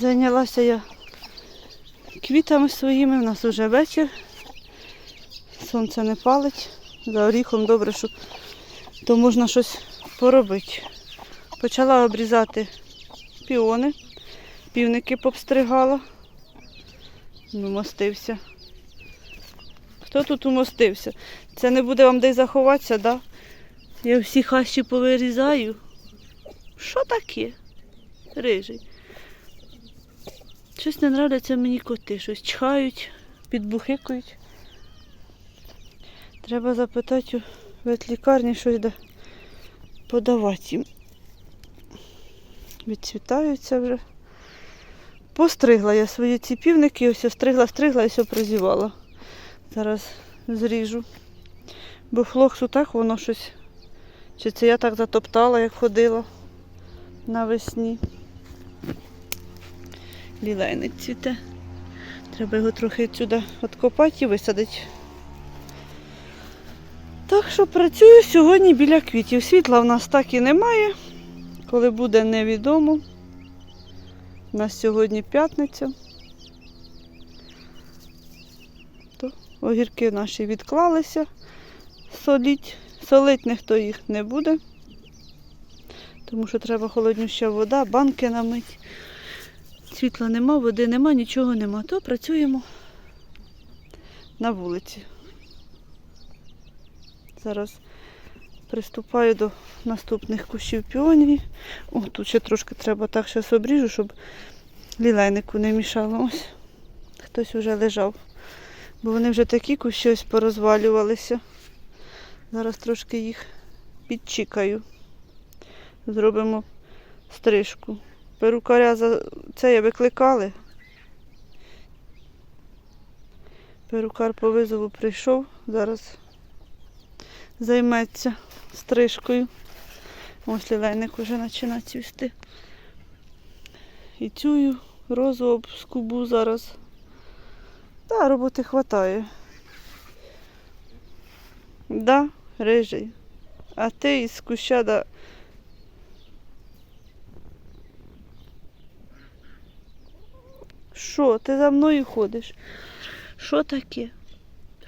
Зайнялася я квітами своїми, в нас вже вечір. Сонце не палить. За оріхом добре, що то можна щось поробити. Почала обрізати піони, півники попстригала. Умостився. Хто тут умостився? Це не буде вам десь заховатися, так? Да? Я всі хащі повирізаю. Що таке? Рижий. Щось не нравляться мені коти, щось чхають, підбухикують. Треба запитати у ветлікарні щось де подавати їм. Відцвітаються вже. Постригла я свої ці півники, ось стригла, стригла і все прозівала. Зараз зріжу. Бо флоксу так воно щось. Чи це я так затоптала, як ходила навесні. Лілейник цвіте. Треба його трохи сюди відкопати і висадити. Так що працюю сьогодні біля квітів. Світла в нас так і немає. Коли буде невідомо. У нас сьогодні п'ятниця. То огірки наші відклалися. Соліть. Солить ніхто їх не буде. Тому що треба холоднюща вода, банки намить. Світла нема, води нема, нічого нема. То працюємо на вулиці. Зараз приступаю до наступних кущів піонії. О, тут ще трошки треба так зараз обріжу, щоб лілейнику не мішало. Ось хтось вже лежав. Бо вони вже такі кущі ось порозвалювалися. Зараз трошки їх підчікаю. Зробимо стрижку. Перукаря за це я викликали. Перукар по визову прийшов, зараз займеться стрижкою. Ось лілейник вже починає цвісти. І цю розу об скубу зараз. Та, роботи вистачає. Да, рижий. А ти із куща Що, ти за мною ходиш? Що таке?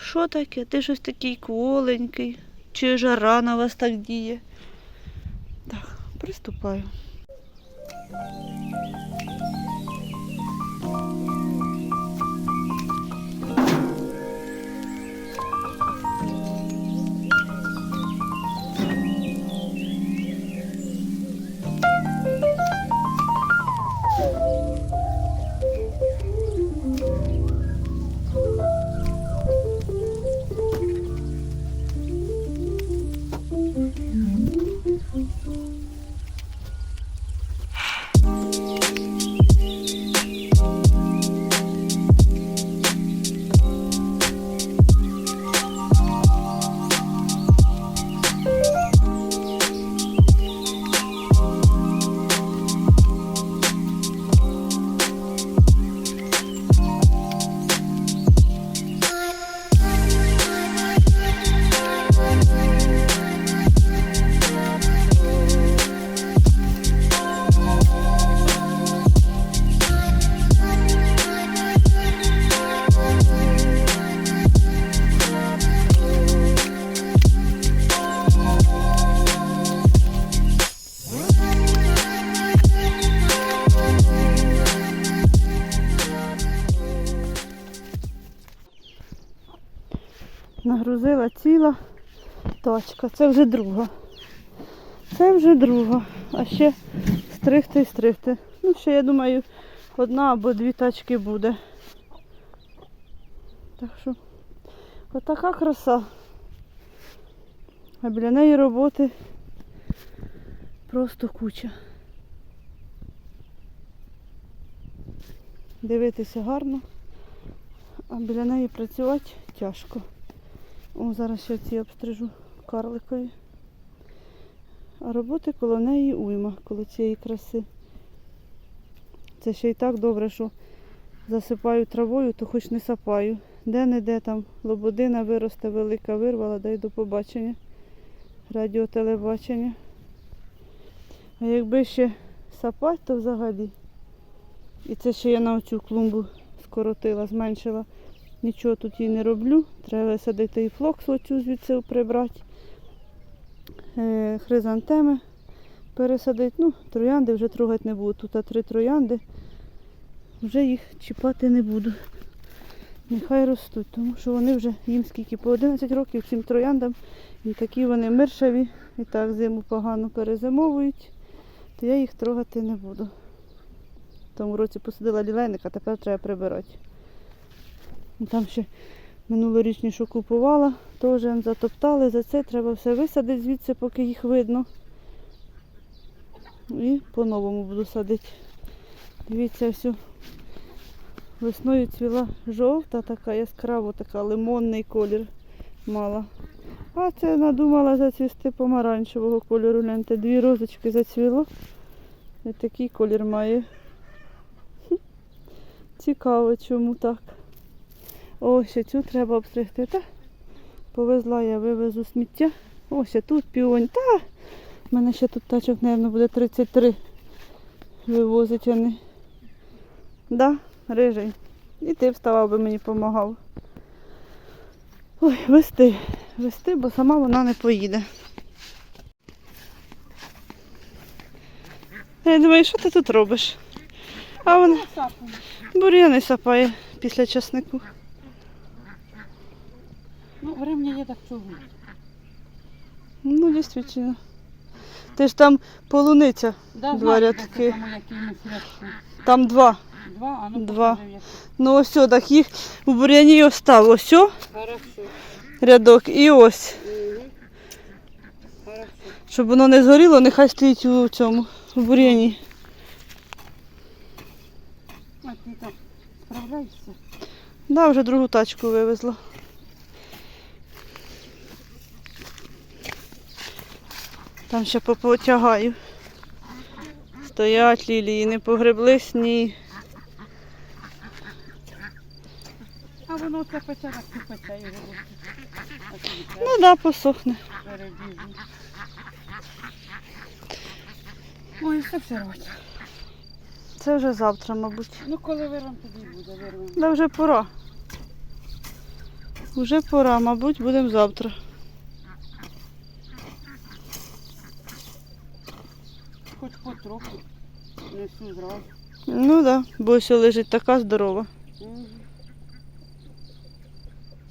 Що таке? Ти щось такий кволенький. Чи жара на вас так діє? Так, приступаю. Нагрузила ціла тачка. Це вже друга. Це вже друга. А ще стригти і стригти. Ну, ще, я думаю, одна або дві тачки буде. Так що, отака краса. А біля неї роботи просто куча. Дивитися гарно, а біля неї працювати тяжко. О, зараз ще ці обстрижу карликові. А роботи коло неї уйма, коло цієї краси. Це ще й так добре, що засипаю травою, то хоч не сапаю. Де-не-де там лободина виросте, велика вирвала, дай до побачення. Радіотелебачення. А якби ще сапати, то взагалі І це ще я на оцю клумбу скоротила, зменшила. Нічого тут їй не роблю. Треба садити і флокс оцю звідси прибрати. Е, хризантеми пересадити. Ну, троянди вже трогати не буду. Тут а три троянди. Вже їх чіпати не буду. Нехай ростуть, тому що вони вже їм скільки по 11 років цим трояндам. І такі вони миршаві, і так зиму погано перезимовують, то я їх трогати не буду. В тому році посадила лілейника, тепер треба прибирати. Ну, Там ще минулорічні, що купувала, теж затоптали, за це треба все висадити звідси, поки їх видно. І по-новому буду садити. Дивіться, всю весною цвіла жовта, така яскрава, така лимонний колір мала. А це надумала зацвісти помаранчевого кольору. Гляньте, дві розочки зацвіло. І такий колір має. Цікаво, чому так. О, ще цю треба обстригти. Та повезла я, вивезу сміття. О, ще тут піонь. Та в мене ще тут тачок, мабуть, буде 33 вивозить вони. Да, рижий. І ти вставав би мені допомагав. Ой, вести, вести, бо сама вона не поїде. Я думаю, що ти тут робиш? А вона бур'яни сапає після часнику. Ну, времени є так чого. Ну, дійсно. Ти ж там полуниця. Да, Два знаю, рядки. там два. Два, а ну Два. покажи, як. Ну ось о, так їх у бур'яні остав. Ось о, Хорошо. рядок і ось. Хорошо. Щоб воно не згоріло, нехай стоїть у цьому, у бур'яні. А ти там справляєшся? Да, вже другу тачку вивезла. Там ще попотягаю. Стоять лілії, не погреблись, ні. А воно це пече, так пече його. Ну да, посохне. Ой, все рвать. Це вже завтра, мабуть. Ну коли вирвем, тоді буде, вирвем. Да вже пора. Вже пора, мабуть, будемо завтра. Хоч потроху. Не всю зразу. Ну так, да, бо ось лежить така здорова. Угу.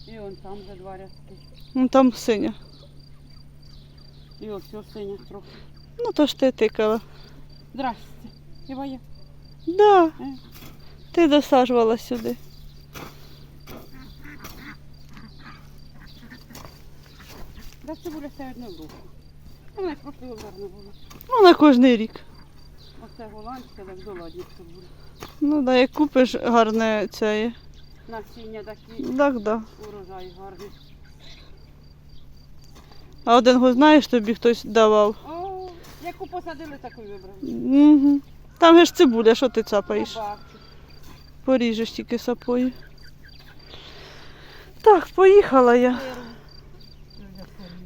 І он там за два рядки. Ну там синя. І ось синя трохи. Ну то ж ти тикала. Здрасте. Хіба я? Да. Е. Ти досаджувала сюди. Да це буде все одно в руку. Вона прошлого гарно було. Ну на кожний рік. Оце голландське, так доладніше буде. Ну да, як купиш гарне це. Насіння такі, Так, да. урожай гарний. А один го знаєш, тобі хтось давав. О, яку посадили, таку й вибрали. Угу. Там же ж цибуля, що ти цапаєш? Поріжеш тільки сапою. Так, поїхала я.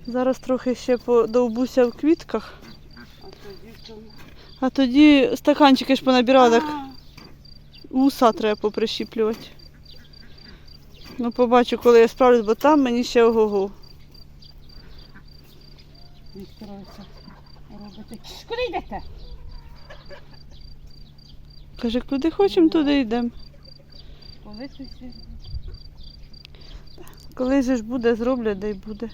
Зараз трохи ще подовбуся в квітках, А тоді в тому. А тоді стаканчики ж понабирала, так А, вуса треба поприщіплювати. Ну, побачу, коли я справлюсь, бо там мені ще ого-го. Робите. Чш, Куди йдете? Каже, куди хочемо, туди йдемо. Коли ти ще? Коли ж буде, зроблять, да й буде.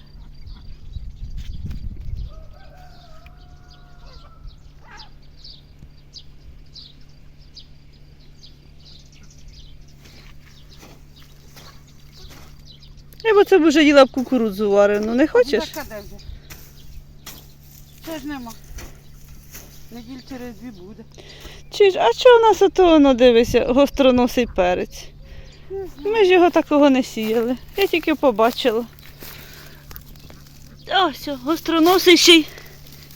Я б це б вже їла б кукурудзу варену, не хочеш? Так, а де вже? Це ж нема. Неділь через дві буде. Чи ж, а що у нас ото воно дивися, гостроносий перець? Ми ж його такого не сіяли. Я тільки побачила. А, все, гостроносий ще й,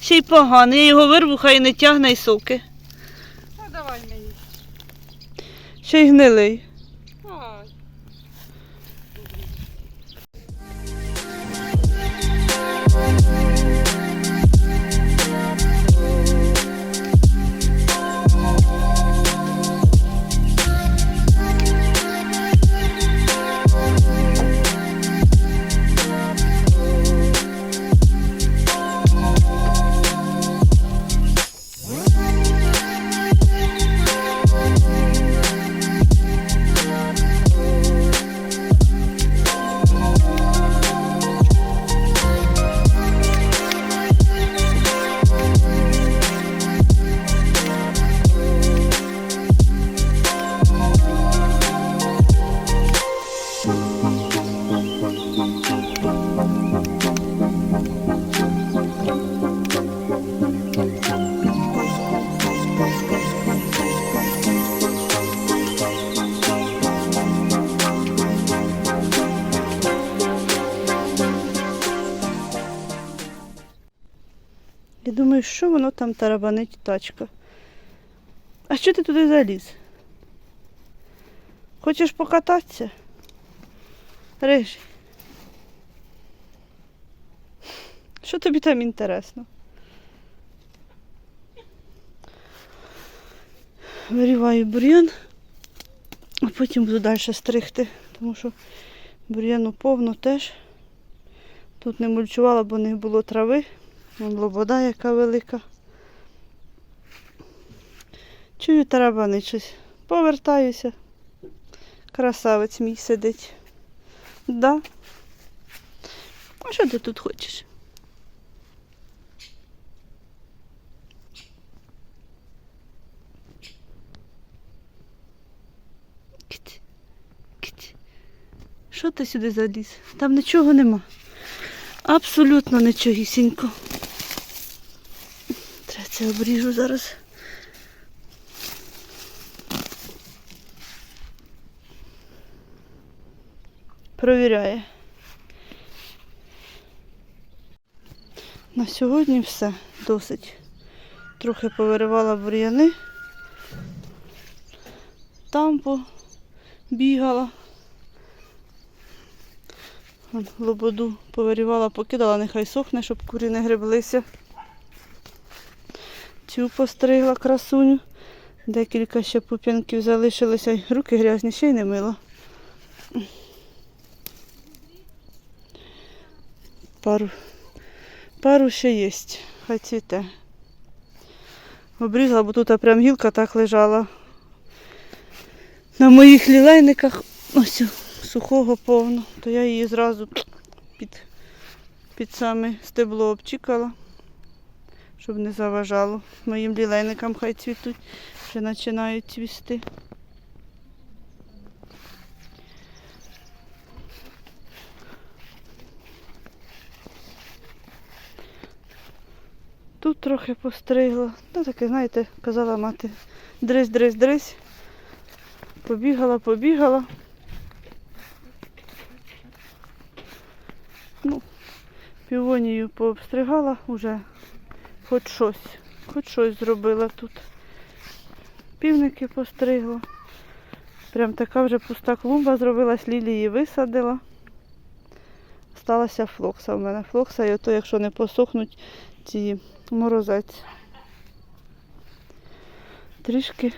ще й поганий. Я його вирву, хай не тягне й соки. Та давай мені. Ще й гнилий. Що воно там тарабанить тачка. А що ти туди заліз? Хочеш покататися? Рижий. Що тобі там інтересно? Виріваю бур'ян, а потім буду далі стригти, тому що бур'яну повно теж. Тут не мульчувала, бо не було трави. Лобода яка велика. Чую тарабани щось. Повертаюся. Красавець мій сидить. Да. А що ти тут хочеш? Кить. Кить. Що ти сюди заліз? Там нічого нема. Абсолютно нічогісінько. Треба обріжу зараз. Провіряє. На сьогодні все досить. Трохи повиривала бур'яни. Там побігала. Лободу повирівала, покидала, нехай сохне, щоб курі не греблися. Цю постригла красуню. Декілька ще пуп'янків залишилося, руки грязні, ще й не мила. Пару, пару ще є, хай цвіте. Обрізала, бо тут прям гілка так лежала. На моїх лілейниках ось сухого повно, то я її зразу під, під саме стебло обчікала, щоб не заважало. Моїм лілейникам хай цвітуть, вже починають цвісти. Тут трохи постригла. Ну таке, знаєте, казала мати, дрись, дрись, дрись. Побігала, побігала. Ну, півонію пообстригала вже хоч щось, хоч щось зробила тут. Півники постригла. Прям така вже пуста клумба зробилась, лілії висадила. Сталася флокса в мене. Флокса, і ото, якщо не посохнуть ці морозець. Трішки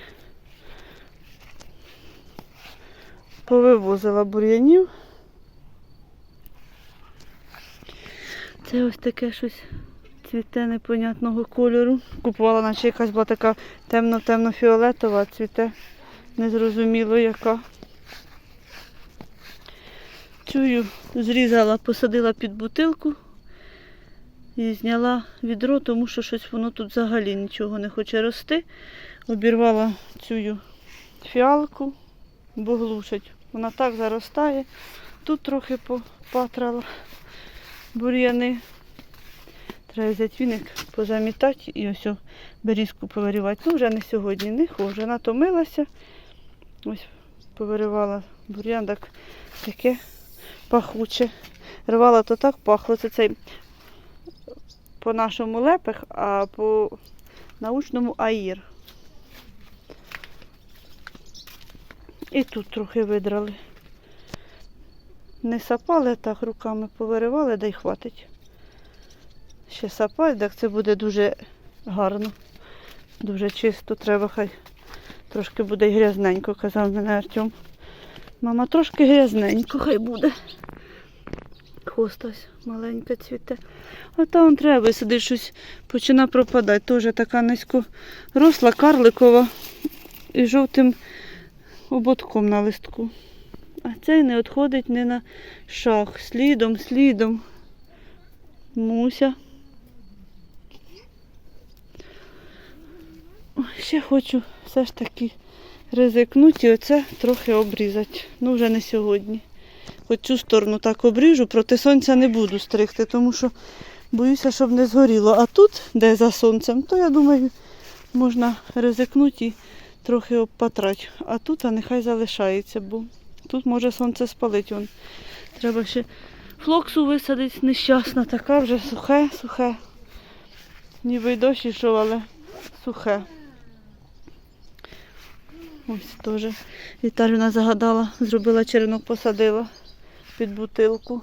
повивозила бур'янів. Це ось таке щось цвіте непонятного кольору. Купувала, наче якась була така темно-темно-фіолетова, а цвіте незрозуміло яка. Чую, зрізала, посадила під бутилку і зняла відро, тому що щось воно тут взагалі нічого не хоче рости. Обірвала цю фіалку, бо глушить. Вона так заростає. Тут трохи попатрала бур'яни. Треба взяти віник, позамітати і ось берізку повирівати. Ну, вже не сьогодні, не хоже. Натомилася. Ось повиривала бур'ян, так таке пахуче. Рвала то так пахло. Це цей по нашому лепех, а по научному аїр. І тут трохи видрали. Не сапали, так руками повиривали, да й хватить. Ще сапать, так це буде дуже гарно. Дуже чисто треба, хай трошки буде грязненько, казав мене Артем. Мама, трошки грязненько, хай буде. Хвост ось маленька цвіте. А там треба сидить щось почина пропадати. Теж така низько росла, карликова і жовтим ободком на листку. А цей не відходить не на шаг. Слідом, слідом. Муся. Ще хочу все ж таки ризикнути і оце трохи обрізати. Ну, вже не сьогодні. Хоч цю сторону так обріжу, проти сонця не буду стригти, тому що боюся, щоб не згоріло. А тут, де за сонцем, то я думаю, можна ризикнути і трохи обпатрати. А тут а нехай залишається, бо тут може сонце спалить. Вон. Треба ще флоксу висадити нещасна, така вже сухе, сухе. Ніби й дощ ішов, але сухе. Ось теж. Віталіна загадала, зробила черенок, посадила під бутилку.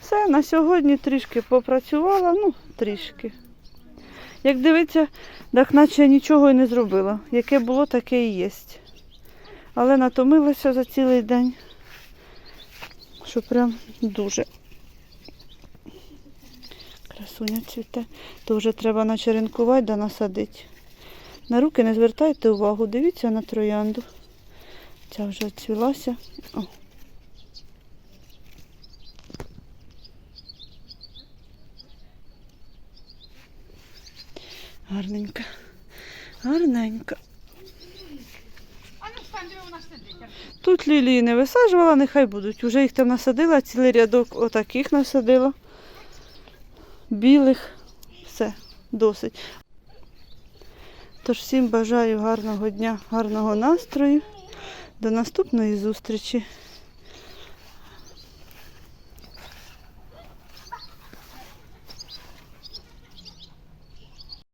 Все, на сьогодні трішки попрацювала, ну, трішки. Як дивиться, так наче нічого і не зробила. Яке було, таке і є. Але натомилася за цілий день, що прям дуже. Красуня цвіте. То вже треба начеренкувати да насадити. На руки не звертайте увагу, дивіться на троянду. Ця вже відцвілася. О. Гарненька. Гарненька. Тут лілії не висаджувала, нехай будуть. Уже їх там насадила, цілий рядок отаких насадила. Білих. Все, досить. Тож всім бажаю гарного дня, гарного настрою. До наступної зустрічі.